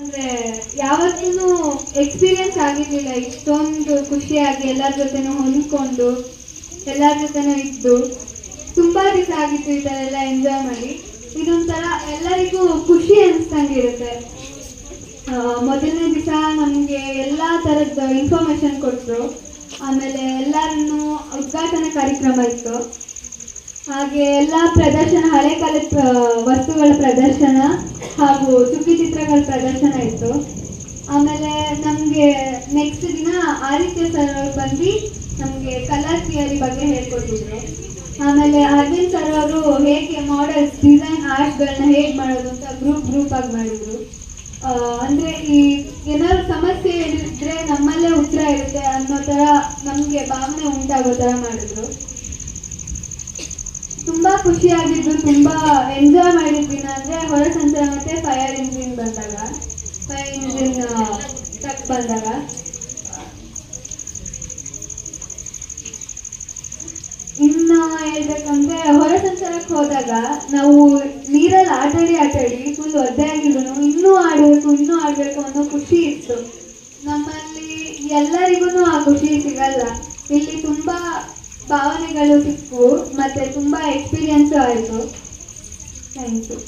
ಅಂದ್ರೆ ಯಾವತ್ತೂ ಎಕ್ಸ್ಪೀರಿಯನ್ಸ್ ಆಗಿರ್ಲಿಲ್ಲ. ಇಷ್ಟೊಂದು ಖುಷಿಯಾಗಿ ಎಲ್ಲರ ಜೊತೆನೂ ಹೊಂದ್ಕೊಂಡು, ಎಲ್ಲರ ಜೊತೆನೂ ಇದ್ದು, ತುಂಬಾ ದಿವಸ ಆಗಿತ್ತು ಈ ಥರ ಎಲ್ಲ ಎಂಜಾಯ್ ಮಾಡಿ. ಇದೊಂಥರ ಎಲ್ಲರಿಗೂ ಖುಷಿ ಅನಿಸ್ದಂಗಿರುತ್ತೆ ಮೊದಲನೇ ದಿವಸ ನಮಗೆ ಎಲ್ಲ ಥರದ ಇನ್ಫಾರ್ಮೇಶನ್ ಕೊಟ್ಟರು ಆಮೇಲೆ ಎಲ್ಲರನ್ನು ಉದ್ಘಾಟನಾ ಕಾರ್ಯಕ್ರಮ ಇತ್ತು. ಹಾಗೆ ಎಲ್ಲ ಪ್ರದರ್ಶನ, ಹಳೆ ಕಾಲದ ವಸ್ತುಗಳ ಪ್ರದರ್ಶನ ಹಾಗೂ ಚುಕ್ಕಿ ಚಿತ್ರಗಳ ಪ್ರದರ್ಶನ ಇತ್ತು. ಆಮೇಲೆ ನಮಗೆ ನೆಕ್ಸ್ಟ್ ದಿನ ಆದಿತ್ಯ ಸರ್ ಅವರು ಬಂದು ನಮಗೆ ಕಲರ್ ಥಿಯರಿ ಬಗ್ಗೆ ಹೇಳ್ಕೊಟ್ಟಿದ್ರು. ಆಮೇಲೆ ಅರವಿಂದ್ ಸರ್ ಅವರು ಹೇಗೆ ಮಾಡೆಲ್ಸ್ ಡಿಸೈನ್ ಆರ್ಟ್ಗಳನ್ನ ಹೇಗೆ ಮಾಡೋದು ಅಂತ ಗ್ರೂಪ್ ಗ್ರೂಪ್ ಆಗಿ ಮಾಡಿದ್ರು. ಅಂದರೆ ಈ ಏನಾದ್ರು ಸಮಸ್ಯೆ ಇದ್ರೆ ನಮ್ಮಲ್ಲೇ ಉತ್ತರ ಇರುತ್ತೆ ಅನ್ನೋ ಥರ ನಮಗೆ ಭಾವನೆ ಉಂಟಾಗೋ ಥರ ಮಾಡಿದ್ರು. ತುಂಬಾ ಖುಷಿಯಾಗಿದ್ದು, ತುಂಬಾ ಎಂಜಾಯ್ ಮಾಡಿದ್ವಿ. ಅಂದ್ರೆ ಹೊರ ಸಂಚಾರ ಮತ್ತೆ ಫೈರ್ ಇಂಜಿನ್ ಬಂದಾಗ ಫೈರ್ ಇಂಜಿನ್ ಟ್ರಕ್ ಬಂದಾಗ. ಇನ್ನು ಹೇಳ್ಬೇಕಂದ್ರೆ, ಹೊರ ಸಂಚಾರಕ್ಕೆ ಹೋದಾಗ ನಾವು ನೀರಲ್ಲಿ ಆಟಾಡಿ ಆಟಾಡಿ ಫುಲ್ ಒದ್ದೆ ಆಗಿದ್ರು ಇನ್ನೂ ಆಡಬೇಕು ಇನ್ನೂ ಆಡಬೇಕು ಅನ್ನೋ ಖುಷಿ ಇತ್ತು. ನಮ್ಮಲ್ಲಿ ಎಲ್ಲರಿಗೂ ಆ ಖುಷಿ ಸಿಗಲ್ಲ. ಇಲ್ಲಿ ತುಂಬಾ ಭಾವನೆಗಳು ಸಿಕ್ಕು ಮತ್ತು ತುಂಬ ಎಕ್ಸ್ಪೀರಿಯನ್ಸು ಆಯಿತು. Thank you